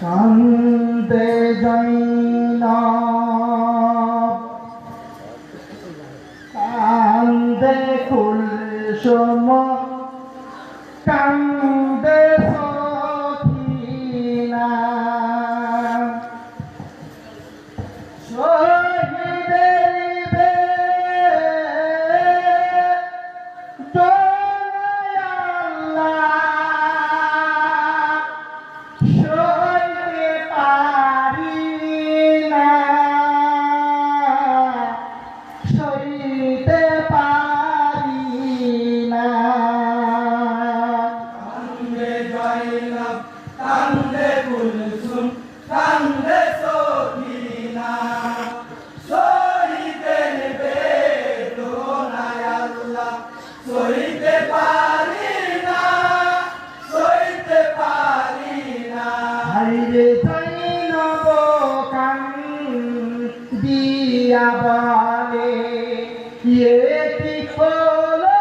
কান্দে জৈনা কান্দে কুল সময় जमाने ये बोलो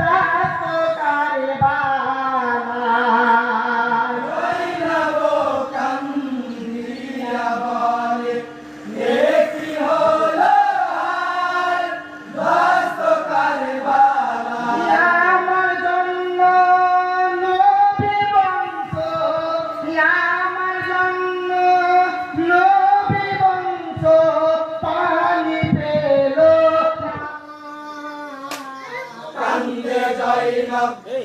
दस আমার ইয়া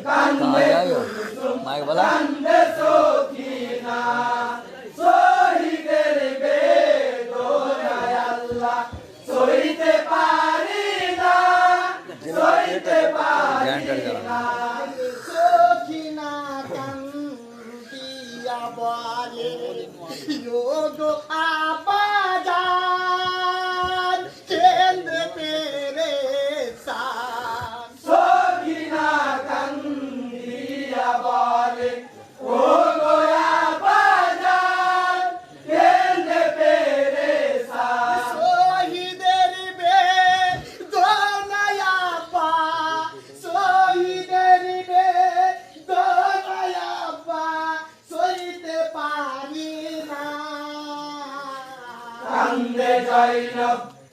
कहा जाए हो माइक बोला Yo, yo, apa?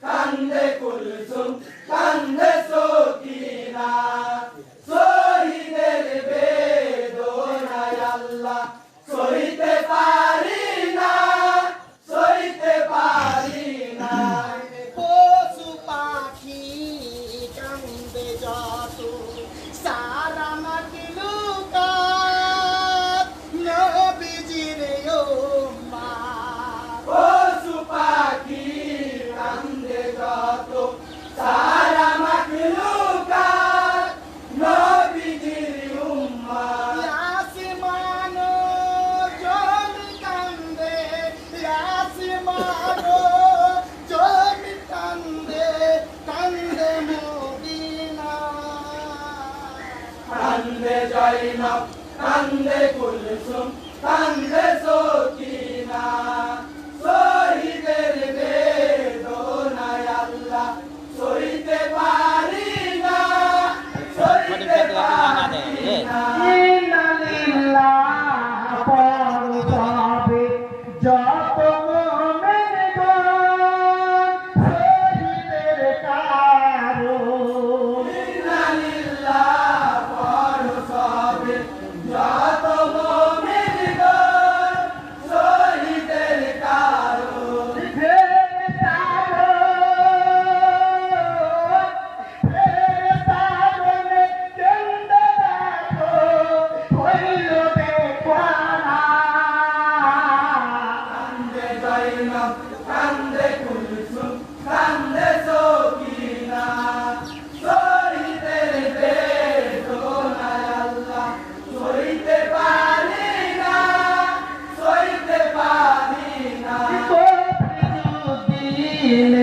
Tanrı kurusun, Tanrı sokina. Pan de corazón, pan de sotil. viene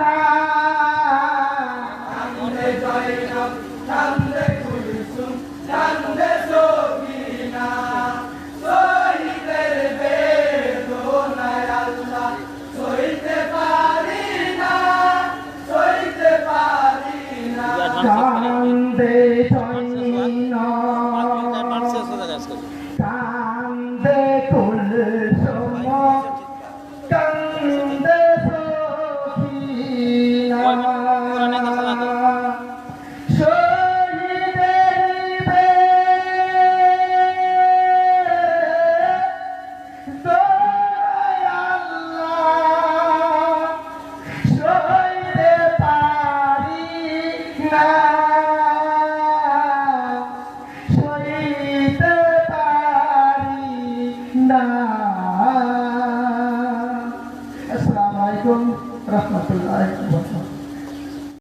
Tchau!